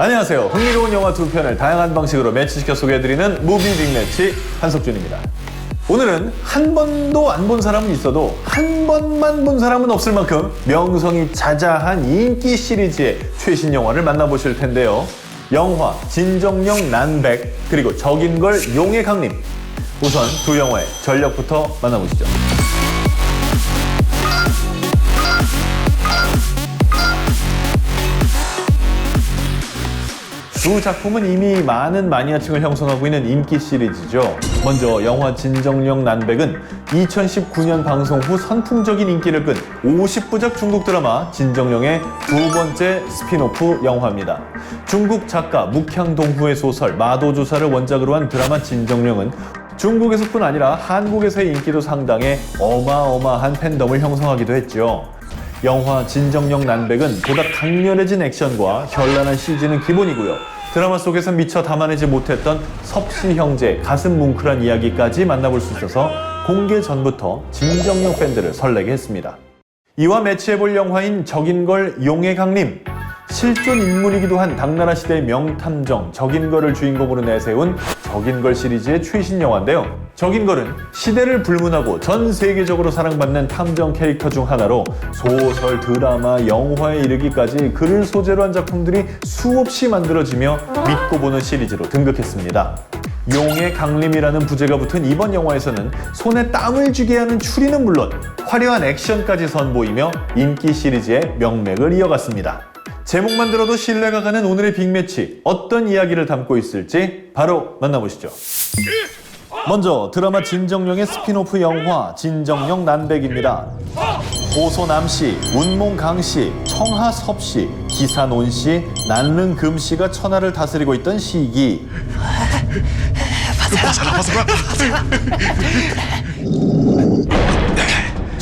안녕하세요. 흥미로운 영화 두 편을 다양한 방식으로 매치시켜 소개해드리는 무비 빅매치 한석준입니다. 오늘은 한 번도 안 본 사람은 있어도 한 번만 본 사람은 없을 만큼 명성이 자자한 인기 시리즈의 최신 영화를 만나보실 텐데요. 영화 진정령 난백 그리고 적인 걸 용의 강림 우선 두 영화의 전력부터 만나보시죠. 두 작품은 이미 많은 마니아층을 형성하고 있는 인기 시리즈죠. 먼저 영화 진정령 난백은 2019년 방송 후 선풍적인 인기를 끈 50부작 중국 드라마 진정령의 두 번째 스피노프 영화입니다. 중국 작가 묵향동후의 소설 마도조사를 원작으로 한 드라마 진정령은 중국에서뿐 아니라 한국에서의 인기도 상당해 어마어마한 팬덤을 형성하기도 했죠. 영화 진정령 난백은 보다 강렬해진 액션과 현란한 CG는 기본이고요. 드라마 속에서 미처 담아내지 못했던 섭씨 형제 가슴 뭉클한 이야기까지 만나볼 수 있어서 공개 전부터 진정령 팬들을 설레게 했습니다. 이와 매치해볼 영화인 적인 걸 용의 강림. 실존 인물이기도 한 당나라 시대의 명탐정 적인걸을 주인공으로 내세운 적인걸 시리즈의 최신 영화인데요. 적인걸은 시대를 불문하고 전 세계적으로 사랑받는 탐정 캐릭터 중 하나로 소설, 드라마, 영화에 이르기까지 그를 소재로 한 작품들이 수없이 만들어지며 믿고 보는 시리즈로 등극했습니다. 용의 강림이라는 부제가 붙은 이번 영화에서는 손에 땀을 쥐게 하는 추리는 물론 화려한 액션까지 선보이며 인기 시리즈의 명맥을 이어갔습니다. 제목만 들어도 신뢰가 가는 오늘의 빅매치 어떤 이야기를 담고 있을지 바로 만나보시죠. 먼저 드라마 진정령의 스피노프 영화 진정령 난백입니다. 고소남 씨, 운몽강 씨, 청하섭 씨, 기사논씨, 난릉금 씨가 천하를 다스리고 있던 시기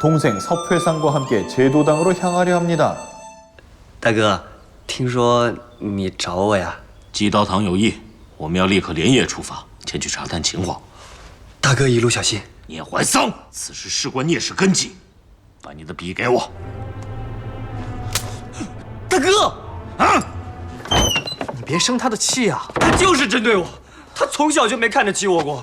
동생 섭회상과 함께 제도당으로 향하려 합니다. 大哥，听说你找我呀？祭刀堂有意，我们要立刻连夜出发，前去查探情况。大哥一路小心。聂怀桑，此事事关聂氏根基，把你的笔给我。大哥，啊！你别生他的气呀、他就是针对我，他从小就没看得起我过。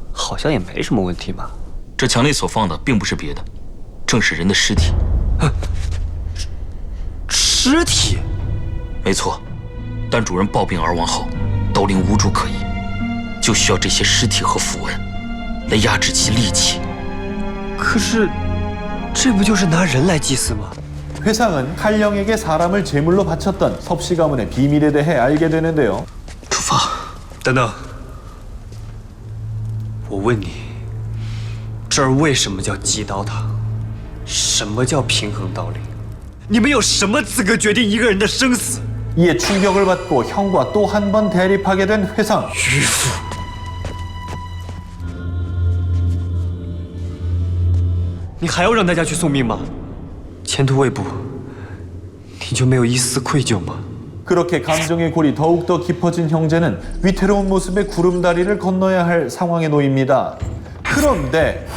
好像也没什么问题嘛。这墙内所放的并不是别的，正是人的尸体。尸体？没错，但主人暴病而亡后，斗灵无主可依，就需要这些尸体和符文来压制其戾气。可是，这不就是拿人来祭祀吗？ 회상은 칼령에게 사람을 제물로 바쳤던 섭씨 가문의 비밀에 대해 알게 되는데요. 出发。等等， 我问你，这儿为什么叫祭刀堂？什么叫平衡刀灵？你们有什么资格决定一个人的生死？ 이에 충격을 받고 형과 또 한 번 대립하게 된 회상. 迂腐！你还要让大家去送命吗？前途未卜，你就没有一丝愧疚吗？ 그렇게 감정의 골이 더욱더 깊어진 형제는 위태로운 모습의 구름다리를 건너야 할 상황에 놓입니다. 그런데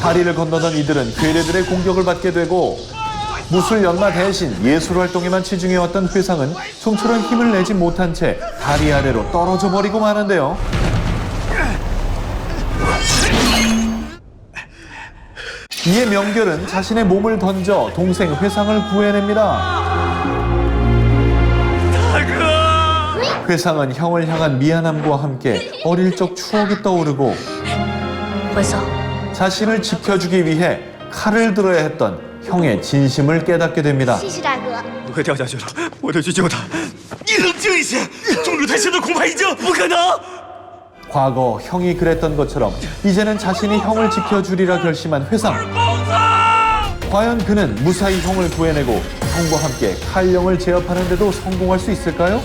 다리를 건너던 이들은 괴뢰들의 공격을 받게 되고 무술 연마 대신 예술 활동에만 치중해왔던 회상은 좀처럼 힘을 내지 못한 채 다리 아래로 떨어져 버리고 마는데요. 이에 명결은 자신의 몸을 던져 동생 회상을 구해냅니다. 회상은 형을 향한 미안함과 함께 어릴 적 추억이 떠오르고 자신을 지켜주기 위해 칼을 들어야 했던 형의 진심을 깨닫게 됩니다. 과거 형이 그랬던 것처럼 이제는 자신이 형을 지켜주리라 결심한 회상. 과연 그는 무사히 형을 구해내고 형과 함께 칼령을 제압하는 데도 성공할 수 있을까요?